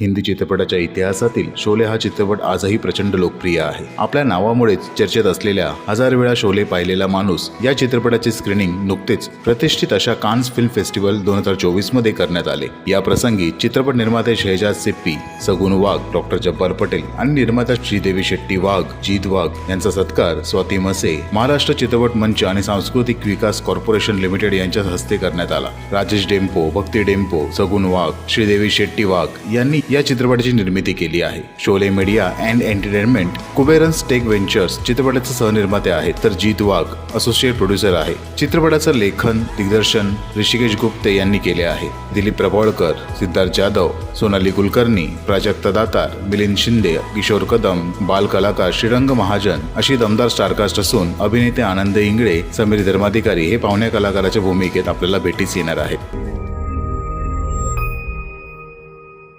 हिंदी चित्रपटाच्या इतिहासातील शोले हा चित्रपट आजही प्रचंड लोकप्रिय आहे. आपल्या नावामुळेच चर्चेत असलेल्या हजार वेळा शोले पाहिलेला माणूस या चित्रपटाचे स्क्रीनिंग नुकतेच प्रतिष्ठित अशा कान्स फिल्म फेस्टिवल दोन हजार चोवीसमध्ये करण्यात आले. या प्रसंगी चित्रपट निर्माते शहजाद सिप्पी सगुन वाघ डॉक्टर जब्बार पटेल आणि निर्माता श्रीदेवी शेट्टी वाघ जीत वाघ यांचा सत्कार स्वाती मसे महाराष्ट्र चित्रपट मंच आणि सांस्कृतिक विकास कॉर्पोरेशन लिमिटेड यांच्या हस्ते करण्यात आला. राजेश डेम्पो भक्ती डेम्पो सगुन वाघ श्रीदेवी शेट्टी वाघ यांनी या चित्रपटाची निर्मिती केली आहे. Sholay media and entertainment Kuberans tech ventures चित्रपटाचे सहनिर्माते आहेत. तर जीत वाघ असोसिएट प्रोड्युसर आहे. चित्रपटाचं लेखन दिग्दर्शन ऋषिकेश गुप्ते यांनी केले आहे. दिलीप प्रभावळकर सिद्धार्थ जाधव सोनाली कुलकर्णी प्राजक्ता दातार मिलिंद शिंदे किशोर कदम बाल कलाकार श्रीरंग महाजन अशी दमदार स्टारकास्ट असून अभिनेते आनंद इंगळे समीर धर्माधिकारी हे पाहुण्या कलाकाराच्या भूमिकेत आपल्याला भेटीस येणार आहेत.